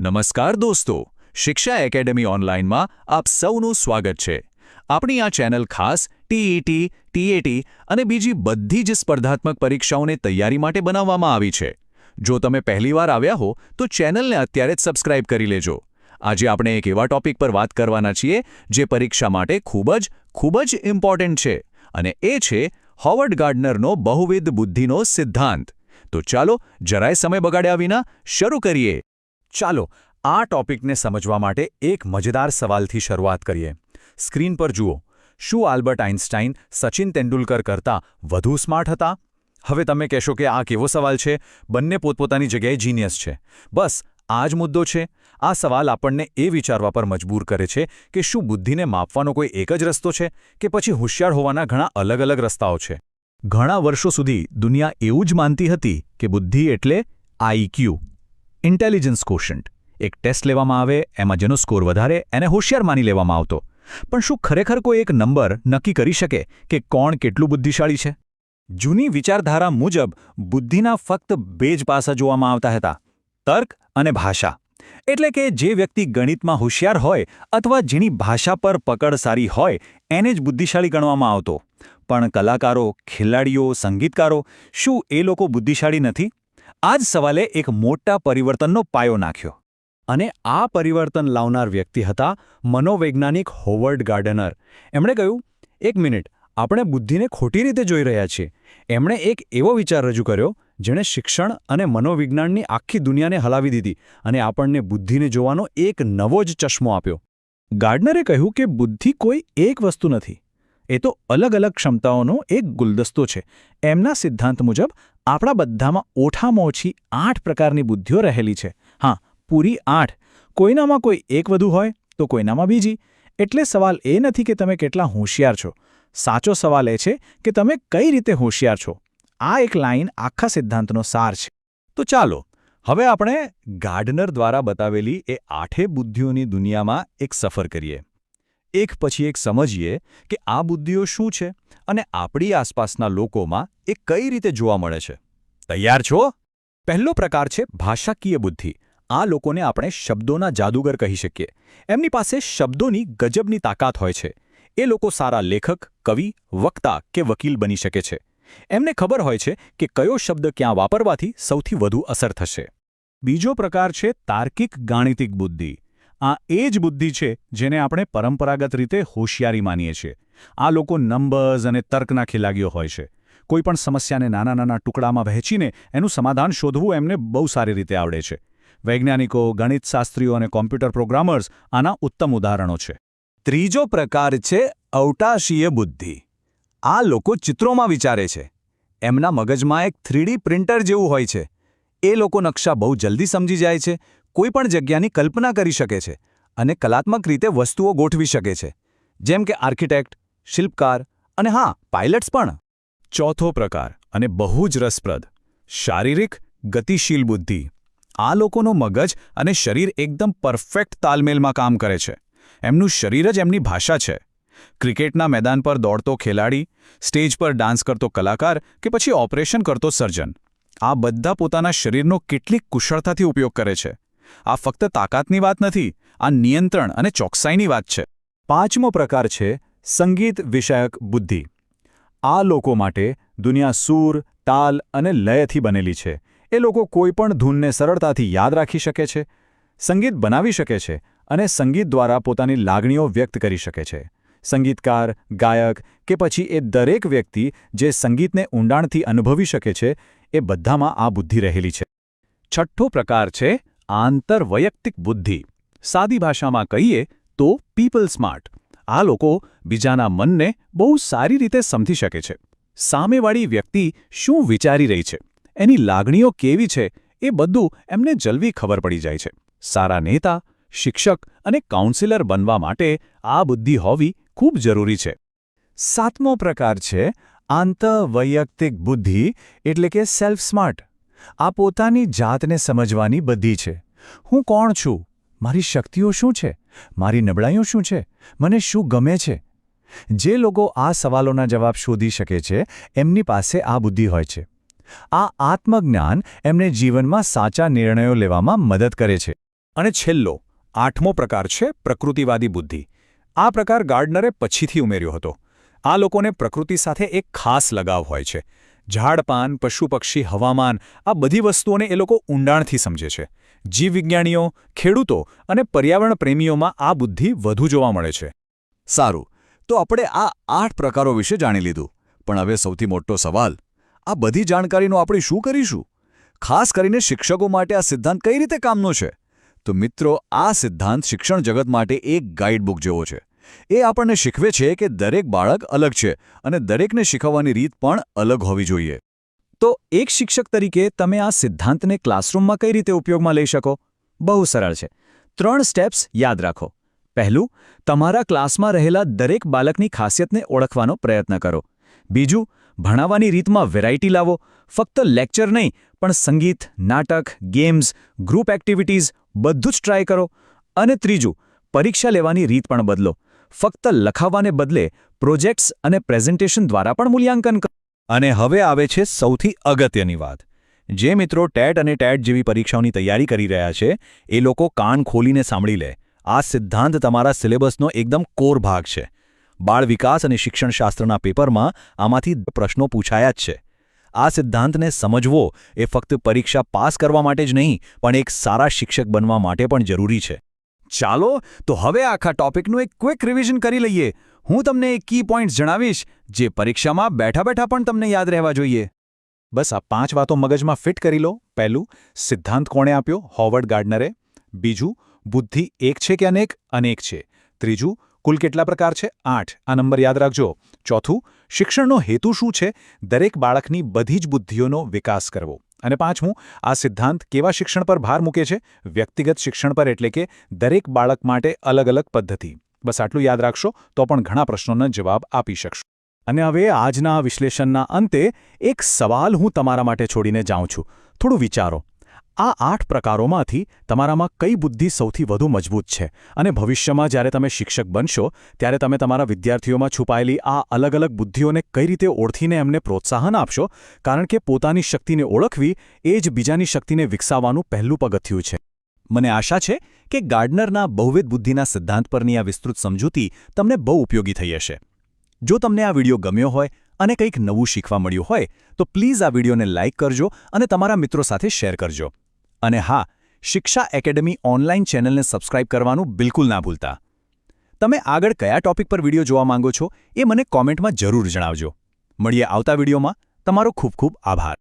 નમસ્કાર દોસ્તો, શિક્ષા એકેડેમી ઓનલાઈનમાં આપ સૌનું સ્વાગત છે. આપણી આ ચેનલ ખાસ ટીઈટી ટીએટી અને બીજી બધી જ સ્પર્ધાત્મક પરીક્ષાઓની તૈયારી માટે બનાવવામાં આવી છે. જો તમે પહેલીવાર આવ્યા હો, તો ચેનલને અત્યારે જ સબસ્ક્રાઇબ કરી લેજો. આજે આપણે એક એવા ટોપિક પર વાત કરવાના છીએ, જે પરીક્ષા માટે ખૂબ જ ખૂબ જ ઇમ્પોર્ટન્ટ છે. અને એ છે હોવર્ડ ગાર્ડનરનો બહુવિધ બુદ્ધિનો સિદ્ધાંત. તો ચાલો, જરાય સમય બગાડ્યા વિના શરૂ કરીએ. ચાલો, આ ટોપિકને સમજવા માટે એક મજેદાર સવાલથી શરૂઆત કરીએ. સ્ક્રીન પર જુઓ, શું આલ્બર્ટ આઇન્સ્ટાઇન સચિન તેંડુલકર કરતાં વધુ સ્માર્ટ હતા? હવે તમે કહેશો કે આ કેવો સવાલ છે? બંને પોતપોતાની જગ્યાએ જીનિયસ છે. બસ, આ જ મુદ્દો છે. આ સવાલ આપણને એ વિચારવા પર મજબૂર કરે છે કે શું બુદ્ધિને માપવાનો કોઈ એક જ રસ્તો છે કે પછી હોશિયાર હોવાના ઘણા અલગ અલગ રસ્તાઓ છે? ઘણા વર્ષો સુધી દુનિયા એવું જ માનતી હતી કે બુદ્ધિ એટલે આઈક્યુ ઇન્ટેલિજન્સ કોશન્ટ એક ટેસ્ટ લેવામાં આવે, એમાં જેનો સ્કોર વધારે, એને હોશિયાર માની લેવામાં આવતો. પણ શું ખરેખર કોઈ એક નંબર નક્કી કરી શકે કે કોણ કેટલું બુદ્ધિશાળી છે? જૂની વિચારધારા મુજબ, બુદ્ધિના ફક્ત બે જ પાસા જોવામાં આવતા હતા, તર્ક અને ભાષા. એટલે કે જે વ્યક્તિ ગણિતમાં હોશિયાર હોય અથવા જેની ભાષા પર પકડ સારી હોય, એને જ બુદ્ધિશાળી ગણવામાં આવતો. પણ કલાકારો, ખેલાડીઓ, સંગીતકારો, શું એ લોકો બુદ્ધિશાળી નથી? આ જ સવાલે એક મોટા પરિવર્તનનો પાયો નાખ્યો. અને આ પરિવર્તન લાવનાર વ્યક્તિ હતા મનોવૈજ્ઞાનિક હોવર્ડ ગાર્ડનર. એમણે કહ્યું, એક મિનિટ, આપણે બુદ્ધિને ખોટી રીતે જોઈ રહ્યા છીએ. એમણે એક એવો વિચાર રજૂ કર્યો, જેણે શિક્ષણ અને મનોવિજ્ઞાનની આખી દુનિયાને હલાવી દીધી અને આપણને બુદ્ધિને જોવાનો એક નવો જ ચશ્મો આપ્યો. ગાર્ડનરે કહ્યું કે બુદ્ધિ કોઈ એક વસ્તુ નથી. એ તો અલગ અલગ ક્ષમતાઓનો એક ગુલદસ્તો છે. એમના સિદ્ધાંત મુજબ આપણા બધામાં ઓછામાં ઓછી આઠ પ્રકારની બુદ્ધિઓ રહેલી છે. હા, પૂરી આઠ. કોઈનામાં કોઈ એક વધુ હોય તો કોઈનામાં બીજી. એટલે સવાલ એ નથી કે તમે કેટલા હોશિયાર છો. સાચો સવાલ એ છે કે તમે કઈ રીતે હોશિયાર છો. આ એક લાઇન આખા સિદ્ધાંતનો સાર છે. તો ચાલો, હવે આપણે ગાર્ડનર દ્વારા બતાવેલી એ આઠે બુદ્ધિઓની દુનિયામાં એક સફર કરીએ. એક પછી એક સમજીએ કે આ બુદ્ધિઓ શું છે અને આપણી આસપાસના લોકોમાં એ કઈ રીતે જોવા મળે છે. તૈયાર છો? પહેલો પ્રકાર છે ભાષાકીય બુદ્ધિ. આ લોકોને આપણે શબ્દોના જાદુગર કહી શકીએ. એમની પાસે શબ્દોની ગજબની તાકાત હોય છે. એ લોકો સારા લેખક, કવિ, વક્તા કે વકીલ બની શકે છે. એમને ખબર હોય છે કે કયો શબ્દ ક્યાં વાપરવાથી સૌથી વધુ અસર થશે. બીજો પ્રકાર છે તાર્કિક ગાણિતિક બુદ્ધિ. આ એ જ બુદ્ધિ છે જેને આપણે પરંપરાગત રીતે હોશિયારી માનીએ છીએ. આ લોકો નંબર્સ અને તર્કના ખેલાગીઓ હોય છે. કોઈપણ સમસ્યાને નાના નાના ટુકડામાં વહેંચીને એનું સમાધાન શોધવું એમને બહુ સારી રીતે આવડે છે. વૈજ્ઞાનિકો, ગણિતશાસ્ત્રીઓ અને કોમ્પ્યુટર પ્રોગ્રામર્સ આના ઉત્તમ ઉદાહરણો છે. ત્રીજો પ્રકાર છે અવટાશીય બુદ્ધિ. આ લોકો ચિત્રોમાં વિચારે છે. એમના મગજમાં એક થ્રીડી પ્રિન્ટર જેવું હોય છે. એ લોકો નકશા બહુ જલ્દી સમજી જાય છે. કોઈપણ જગ્યાની કલ્પના કરી શકે છે અને કલાત્મક રીતે વસ્તુઓ ગોઠવી શકે છે. જેમ કે આર્કિટેક્ટ, શિલ્પકાર અને હા, પાયલટ્સ પણ. ચોથો પ્રકાર અને બહુ જ રસપ્રદ, શારીરિક ગતિશીલ બુદ્ધિ. આ લોકોનો મગજ અને શરીર એકદમ પરફેક્ટ તાલમેલમાં કામ કરે છે. એમનું શરીર જ એમની ભાષા છે. ક્રિકેટના મેદાન પર દોડતો ખેલાડી, સ્ટેજ પર ડાન્સ કરતો કલાકાર કે પછી ઓપરેશન કરતો સર્જન. આ બધા પોતાના શરીરનો કેટલીક કુશળતાથી ઉપયોગ કરે છે. આ ફક્ત તાકાતની વાત નથી, આ નિયંત્રણ અને ચોકસાઈની વાત છે. પાંચમો પ્રકાર છે, સંગીત વિષયક બુદ્ધિ. આ લોકો માટે દુનિયા સૂર, તાલ અને લયથી બનેલી છે. એ લોકો કોઈપણ ધૂનને સરળતાથી યાદ રાખી શકે છે, સંગીત બનાવી શકે છે અને સંગીત દ્વારા પોતાની લાગણીઓ વ્યક્ત કરી શકે છે. સંગીતકાર, ગાયક કે પછી એ દરેક વ્યક્તિ જે સંગીતને ઊંડાણથી અનુભવી શકે છે, એ બધામાં આ બુદ્ધિ રહેલી છે. છઠ્ઠો પ્રકાર છે આંતરવૈયક્તિક બુદ્ધિ. સાદી ભાષામાં કહીએ તો પીપલ સ્માર્ટ આ લોકો બીજાના મનને બહુ સારી રીતે સમજી શકે છે. સામેવાળી વ્યક્તિ શું વિચારી રહી છે? એની લાગણીઓ કેવી છે? એ બધું એમને જલ્દી ખબર પડી જાય છે. સારા નેતા, શિક્ષક અને કાઉન્સિલર બનવા માટે આ બુદ્ધિ હોવી ખૂબ જરૂરી છે. સાતમો પ્રકાર છે આંતરવૈયક્તિક બુદ્ધિ એટલે કે સેલ્ફ સ્માર્ટ આ પોતાની જાતને સમજવાની બધી છે. હું કોણ છું? મારી શક્તિઓ શું છે? મારી નબળાઈઓ શું છે? મને શું ગમે છે? જે લોકો આ સવાલોના જવાબ શોધી શકે છે, એમની પાસે આ બુદ્ધિ હોય છે. આ આત્મજ્ઞાન એમને જીવનમાં સાચા નિર્ણયો લેવામાં મદદ કરે છે. અને છેલ્લો, આઠમો પ્રકાર છે પ્રકૃતિવાદી બુદ્ધિ. આ પ્રકાર ગાર્ડનરે પછીથી ઉમેર્યો હતો. આ લોકોને પ્રકૃતિ સાથે એક ખાસ લગાવ હોય છે. ઝાડપાન પશુ પક્ષી હવામાન આ બધી વસ્તુઓને એ લોકો ઊંડાણથી સમજે છે. જીવવિજ્ઞાનીઓ, ખેડૂતો અને પર્યાવરણ પ્રેમીઓમાં આ બુદ્ધિ વધુ જોવા મળે છે. સારું, તો આપણે આ આઠ પ્રકારો વિશે જાણી લીધું. પણ હવે સૌથી મોટો સવાલ, આ બધી જાણકારીનું આપણે શું કરીશું? ખાસ કરીને શિક્ષકો માટે આ સિદ્ધાંત કઈ રીતે કામનો છે? તો મિત્રો, આ સિદ્ધાંત શિક્ષણ જગત માટે એક ગાઈડબુક જેવો છે. એ આપણને શીખવે છે કે દરેક બાળક અલગ છે અને દરેકને શીખવવાની રીત પણ અલગ હોવી જોઈએ. તો એક શિક્ષક તરીકે તમે આ સિદ્ધાંતને ક્લાસરૂમમાં કઈ રીતે ઉપયોગમાં લઈ શકો? બહુ સરળ છે. ત્રણ સ્ટેપ્સ યાદ રાખો. પહેલું, તમારા ક્લાસમાં રહેલા દરેક બાળકની ખાસિયતને ઓળખવાનો પ્રયત્ન કરો. બીજું, ભણાવવાની રીતમાં વેરાયટી લાવો. ફક્ત લેક્ચર નહીં, પણ સંગીત, નાટક, ગેમ્સ, ગ્રુપ એક્ટિવિટીઝ બધું જ ટ્રાય કરો. અને ત્રીજું, પરીક્ષા લેવાની રીત પણ બદલો. ફક્ત લખાવવાને બદલે પ્રોજેક્ટ્સ અને પ્રેઝન્ટેશન દ્વારા પણ મૂલ્યાંકન અને હવે આવે છે સૌથી અગત્યની વાત. જે મિત્રો ટેટ અને ટેટ જેવી પરીક્ષાઓની તૈયારી કરી રહ્યા છે, એ લોકો કાન ખોલીને સાંભળી લે. આ સિદ્ધાંત તમારા સિલેબસનો એકદમ કોર ભાગ છે. બાળ વિકાસ અને શિક્ષણશાસ્ત્રના પેપરમાં આમાંથી પ્રશ્નો પૂછાયા જ છે. આ સિદ્ધાંતને સમજવો એ ફક્ત પરીક્ષા પાસ કરવા માટે જ નહીં, પણ એક સારા શિક્ષક બનવા માટે પણ જરૂરી છે. ચાલો, તો હવે આખા ટોપિકનું એક ક્વિક રિવિઝન કરી લઈએ. હું તમને એક કી પોઈન્ટ્સ જણાવીશ, જે પરીક્ષામાં બેઠા બેઠા પણ તમને યાદ રહેવા જોઈએ. બસ આ પાંચ વાતો મગજમાં ફિટ કરી લો. પહેલું, સિદ્ધાંત કોણે આપ્યો? હોવર્ડ ગાર્ડનરે. બીજું, બુદ્ધિ એક છે કે અનેક? અનેક છે. ત્રીજું, કુલ કેટલા પ્રકાર છે? આઠ. આ નંબર યાદ રાખજો. ચોથું, શિક્ષણનો હેતુ શું છે? દરેક બાળકની બધી જ બુદ્ધિઓનો વિકાસ કરવો. અને પાંચમું આ સિદ્ધાંત કેવા શિક્ષણ પર ભાર મૂકે છે? વ્યક્તિગત શિક્ષણ પર એટલે કે દરેક બાળક માટે અલગ અલગ પદ્ધતિ. બસ આટલું યાદ રાખશો તો પણ ઘણા પ્રશ્નોના જવાબ આપી શકશો. અને હવે આજના વિશ્લેષણના અંતે એક સવાલ હું તમારા માટે છોડીને જાઉં છું. થોડું વિચારો. આ આઠ પ્રકારોમાંથી તમારામાં કઈ બુદ્ધિ સૌથી વધુ મજબૂત છે? અને ભવિષ્યમાં જ્યારે તમે શિક્ષક બનશો, ત્યારે તમે તમારા વિદ્યાર્થીઓમાં છુપાયેલી આ અલગ અલગ બુદ્ધિઓને કઈ રીતે ઓળખીને એમને પ્રોત્સાહન આપશો? કારણ કે પોતાની શક્તિને ઓળખવી એ જ બીજાની શક્તિને વિકસાવવાનું પહેલું પગથિયું છે. મને આશા છે કે ગાર્ડનરના બહુવિધ બુદ્ધિના સિદ્ધાંત પરની આ વિસ્તૃત સમજૂતી તમને બહુ ઉપયોગી થઈ હશે. જો તમને આ વિડિયો ગમ્યો હોય અને કંઈક નવું શીખવા મળ્યું હોય, તો પ્લીઝ આ વિડીયોને લાઇક કરજો અને તમારા મિત્રો સાથે શેર કરજો. અને હા, શિક્ષા એકેડમી ઓનલાઈન ચેનલને સબસ્ક્રાઇબ કરવાનું બિલકુલ ના ભૂલતા. તમે આગળ કયા ટોપિક પર વીડિયો જોવા માંગો છો એ મને કોમેન્ટમાં જરૂર જણાવજો. મળીએ આવતા વિડીયોમાં. તમારો ખૂબ ખૂબ આભાર.